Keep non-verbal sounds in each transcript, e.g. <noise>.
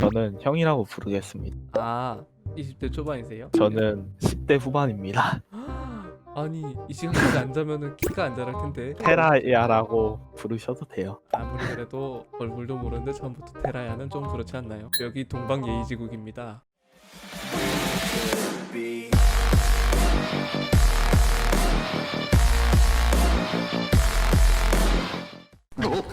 저는 형이라고 부르겠습니다. 아 20대 초반이세요? 저는 10대 후반입니다. 아니 이 시간까지 안 자면은 키가 안 자랄 텐데 테라야라고 부르셔도 돼요. 아무리 그래도 얼굴도 모르는데 처음부터 테라야는 좀 그렇지 않나요? 여기 동방 예의지국입니다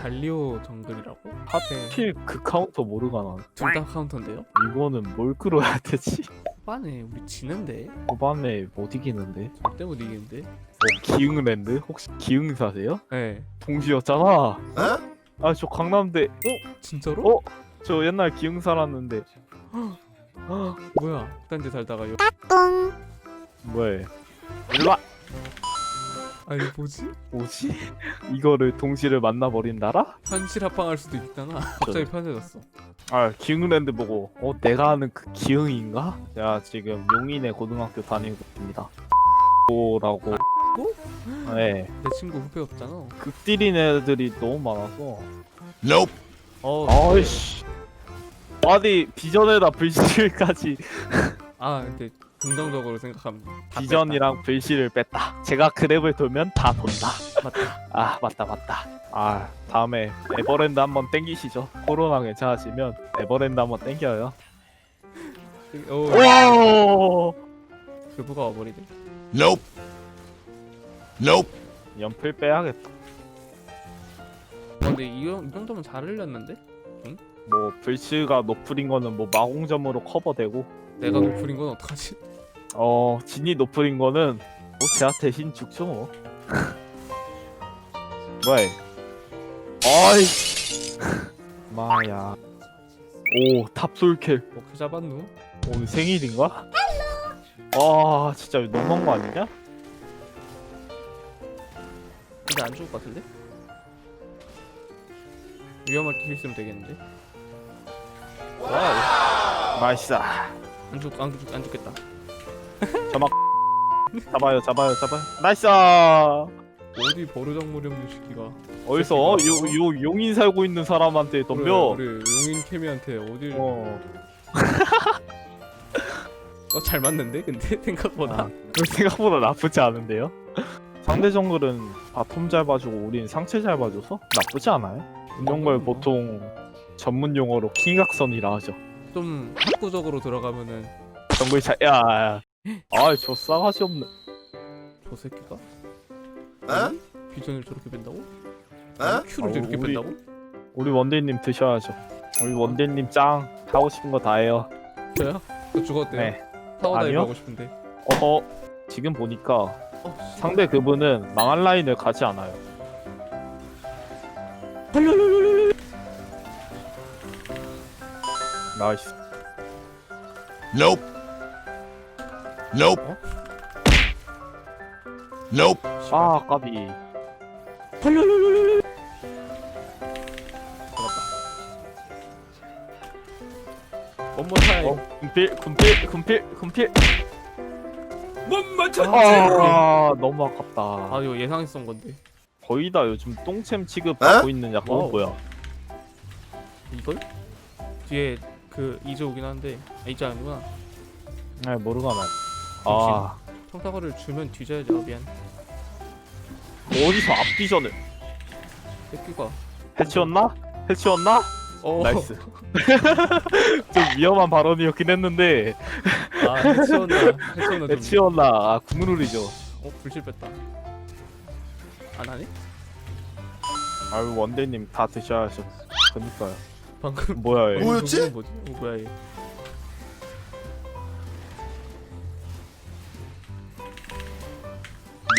갈리오 정글이라고? 핫해 필그 카운터 모르가나. 둘 다 카운터인데요? 이거는 뭘 끌어야 되지? 빠네 우리 지는데? 후반에 못 이기는데. 절대 못 이기는데? 뭐 기흥랜드? 혹시 기흥 사세요? 네 동시였잖아. 아 저 강남대. 진짜로? 어? 저 옛날 기흥 살았는데. <gasps> 뭐야 딴데 살다가 요 뭐야? 일로와. 아니 뭐지? 뭐지? <laughs> 이거를 동시를 만나버린 나라? 현실 합방할 수도 있잖아 <laughs> 갑자기 편해졌어 아 기흥랜드 보고 어 내가 아는 그 기흥인가? 제가 지금 용인의 고등학교 다니고 있습니다. <laughs> 라고 네내 친구 후배였잖아 극딜인 애들이 너무 많아서 어 아이씨 아니 비전에다 불실까지 아 근데 긍정적으로 생각하면 다. 비전이랑 불실을 뺐다. 제가 그랩을 돌면 다 돈다. 맞다. 아 맞다 맞다. 아 다음에 에버랜드 한번 땡기시죠. 코로나 괜찮아지면 에버랜드 한번 땡겨요. 오. 오! 그부가 와버리네. Nope. Nope. 연필 빼야겠다. 어, 근데 이, 정- 이 정도면 잘 흘렸는데? 뭐 불씨가 노플인 거는 뭐 마공점으로 커버되고. 내가 노플인 건 어떡하지? 어 진이 노플인 거는 뭐 제한테 흰 죽죠 뭐 <laughs> 뭐야 아이 <laughs> 마야 오 탑솔킬 어떻게 잡았누? 오늘 생일인가? 아 진짜 너무한 거 아니냐? 근데 안 죽을 것 같은데? 위험할 때 힐쓰면 되겠는데? 와우 맛있어 안 죽, 안, 죽, 안 죽겠다 잡아요 잡아요 잡아요 나이스 어디 버르장머리 없는 새끼가 어디서 요, 요 용인 살고 있는 사람한테 덤벼 그래, 우리 용인 케미한테 어딜 어 어, 잘 맞는데? 근데 <laughs> 생각보다 아, 생각보다 나쁘지 않은데요? 상대 정글은 바텀 잘 봐주고 우린 상체 잘 봐줘서 나쁘지 않아요. 이런 걸 보통 전문 용어로 킹각선이라 하죠. 좀 학구적으로 들어가면은 정글 잘, 야, 야. 아저 싸가지 없네. 저 새끼가 어? 비전을 저렇게 뺀다고? 어? 큐를 아우, 저렇게 우리- 뺀다고? 우리 원딜님 드셔야죠. 우리 원딜님 짱 하고 싶은 거 다 해요. 저요? 저 죽었대요 네. 타워다이브 아니요? 하고 싶은데 어허. 지금 보니까 어, 씨. 상대 그분은 망한 라인을 가지 않아요. 나이스. Nope. Nope. Nope. 아 까비. 원모 타임 어, 군필, 군필, 군필, 군필. 못 맞췄지 아, 너무 아깝다. 아 이거 예상했던 건데 거의 다 요즘 똥챔 취급 어? 받고 있는 약간. 뭐야? 이걸? 뒤에 그 이제 오긴 한데 아, 이제 아니구나 네, 모르가나. 아, 평타거를 주면 뒤져야죠 미안 어디서 앞비전을 새끼가 해치웠나? 해치웠나? 어 나이스. <laughs> 좀 위험한 발언이었긴 했는데 아 해치웠나 해치웠나 좀 해치웠나? 아, 국룰이죠. 어 불실 뺐다 안 하네? 아유 원대님 다 드셔야죠. 그니까요. 방금 뭐야 얘? 뭐였지? 저거는 뭐지? 어 뭐야 얘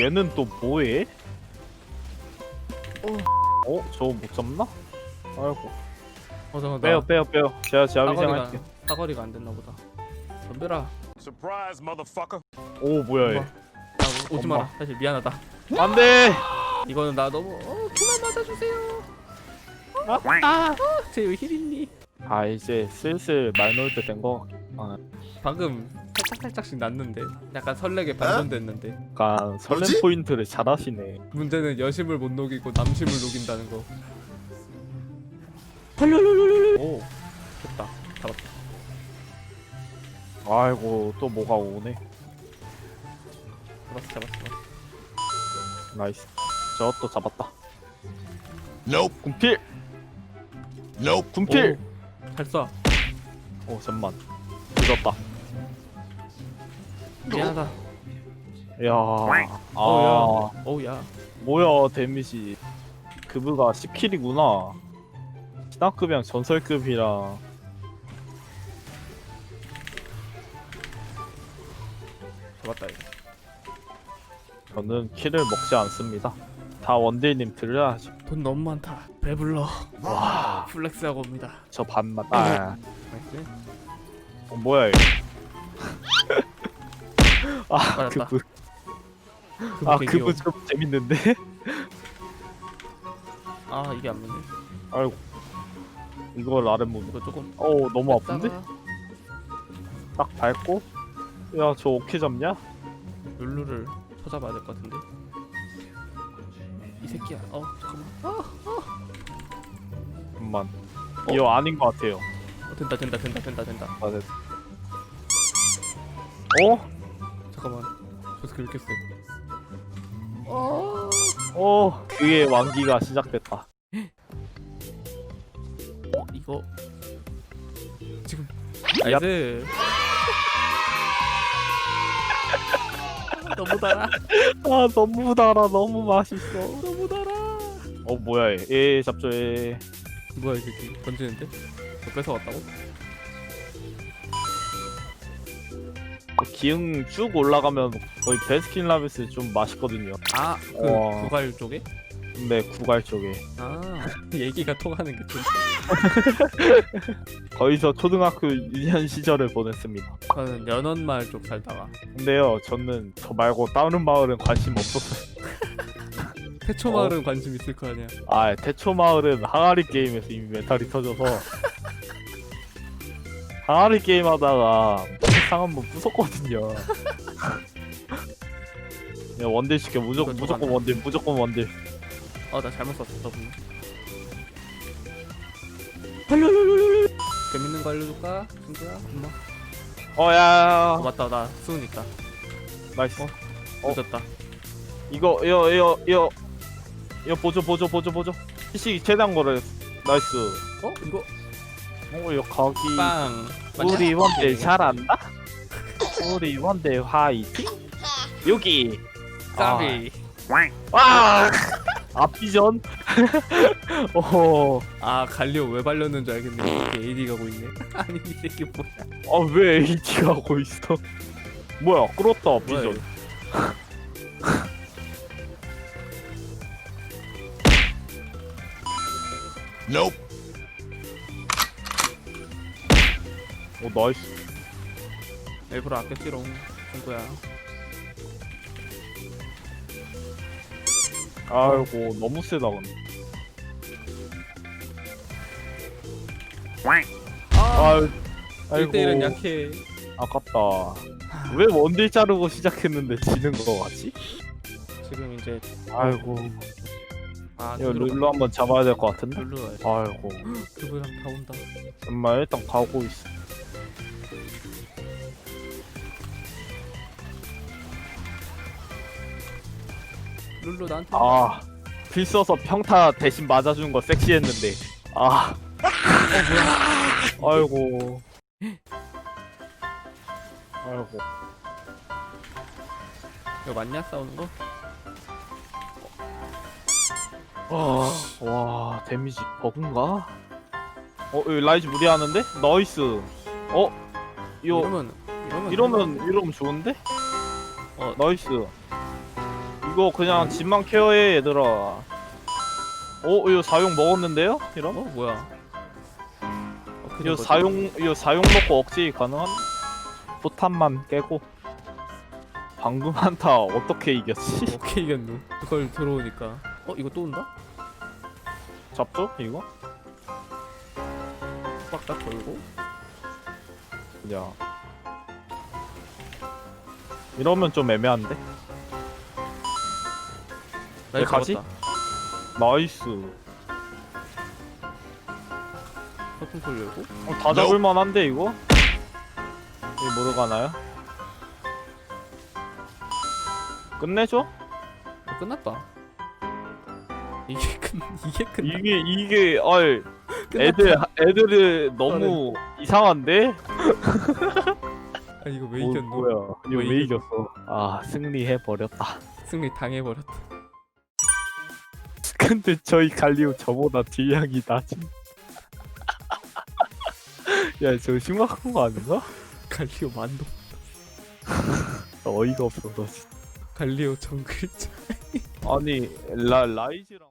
얘는 또 뭐해? 어? 저거 못 잡나? 아이고 어 잠깐 빼요 나 빼요 빼요. 제가 제가 사거리가 안 됐나 보다 덤벼라 Surprise, motherfucker. 오 뭐야 얘? 엄마. 아, 오- 오지 엄마. 마라 사실 미안하다 안돼. 이거는 나 너무 어 그만 맞아주세요 아제 왜 힐 있니 아 이제 슬슬 말 놓을 때 된 거. 아, 방금 살짝 살짝씩 났는데 약간 설레게 반전됐는데 약간 설렘 뭐지? 포인트를 잘하시네. 문제는 여심을 못 녹이고 남심을 녹인다는 거 오 됐다 잡았다. 아이고 또 뭐가 오네 잡았어 잡았어. 잡았어. 나이스 저 또 잡았다 Nope. 군필 Nope. 군필 오, 잘 쏴. 오 잠만 미안하다. 야 아, 어우야. 어우야. 뭐야 데미지 그브가 10킬이구나 신화급이랑 전설급이랑 잡았다 이거. 저는 킬을 먹지 않습니다 다 원딜님 들려야죠 돈 너무 많다. 배불러. 와. 플렉스하고 옵니다. 저 반만 아 나이스. 어, 뭐야 이거 아 맞았다. 그거 아 되게 귀여워. 좀 재밌는데 아 이게 안 맞네. 아이고 이걸 아랫몸 이거 조금. 어 너무 아픈데 딱 밟고 야저 오케이 잡냐 룰루를 쳐잡아야 될 것 같은데. 이 새끼야. 어 잠깐만. 아, 잠만 이거 아닌 것 같아요 어, 된다 된다 된다 된다 된다. 아, 됐. 어? 잠깐만. 저 스킬 이렇게 세. 어. 어 그의 왕기가 시작됐다 어 이거 지금 얍. 나이스. <laughs> 너무 달아. 아 너무 달아 너무 맛있어 너무 달아. 어 뭐야 얘 예, 잡죠 얘 뭐야 이 새끼 던지는데? 저 뺏어왔다고? 기응 쭉 올라가면 거의 베스킨 라빈스 좀 맛있거든요 아 그 와. 구갈 쪽에? 근데 구갈 쪽에 아 <laughs> 얘기가 통하는 게 좀. <laughs> 거기서 초등학교 1년 시절을 보냈습니다 저는 연원마을 쪽 살다가 근데요 저는 저 말고 다른 마을은 관심 없었어요 <laughs> 태초 마을은 관심 있을 거 아니야. 아 태초 마을은 항아리 게임에서 이미 멘탈이 터져서 항아리 게임 하다가 세 상 한번 부쉈거든요 야 원딜 시켜 무조건 무조건. 원딜 무조건 원딜 어나 잘못 썼어. 재밌는 거 알려줄까? 친구야? 엄마. 어야 어 맞다 나 수은 있다. 나이스 어? 늦었다. 이거 이거 이거 이거 이거 보조 보조 보조 보조 PC 최대한 거를 나이스 어 이거 어 이거 거기 빵. 우리 원딜 잘한다 우리 원딜 화이팅 여기 까비. 와 <laughs> 앞비전 <laughs> 어허 아 갈리오 왜 발렸는 줄 알겠네. 이렇게 AD 가고 있네. <laughs> 아니 이 새끼 뭐야? 아왜 AT 하고 있어 뭐야 끌었다 뭐야, 비전 이거. 오 나이스 일부러 아꼈지롱 친구야. 아이고 너무 세다 근데 아, 아 1대1은 약해. 아깝다 왜 원딜 자르고 시작했는데 지는 거 같지? 지금 이제 아이고 아 이거 룰루 룰루 한번 잡아야 될 것 같은데? 룰루 아이고 <gasps> 그거랑 다 온다. 정말 일단 가고 있어 룰루 나한테. 아, 필 써서 평타 대신 맞아준 거 섹시했는데. 아, 어 뭐야? 아이고. 아이고. 이거 맞냐 싸우는 거? 와, 와, 데미지 버그인가? 어, 여기 라이즈 무리하는데? 나이스. 어, 이거 이러면 이러면 이러면 이러면 좋은데? 어. 나이스. 이거 그냥 집만 케어해 얘들아. 어, 이거 사용 먹었는데요? 어 이러면? 뭐야? 어, 이거 사용 이거 사용 먹고 억지 가능한? 포탄만 깨고 방금 한타 어떻게 이겼지? <laughs> 오케이 이겼누. 그걸 들어오니까. 어 이거 또 온다? 잡죠 이거? 빡딱 걸고. 그냥 이러면 좀 애매한데? 나왜 이거 가지? 잡았다. 나이스 어, 콩솔 열고 어, 다 잡을만 한데 이거? 이 뭐로 가나요? 끝내줘? 어, 끝났다. 이게 끝 이게 끝나. 이게 이게 끝났다. 애들 애들이 너무 이상한데? 아 이거 왜 뭐, 이겼노? 뭐야 이거 왜 왜 이겼어? 아 승리해 버렸다. 승리 당해버렸다. 근데 저희 갈리오 저보다 딜량이 낮은. 야 저 심각한 거 아닌가? 갈리오 만도. 어이가 없어서. 진짜. 갈리오 정글자. 아니 라 라이즈랑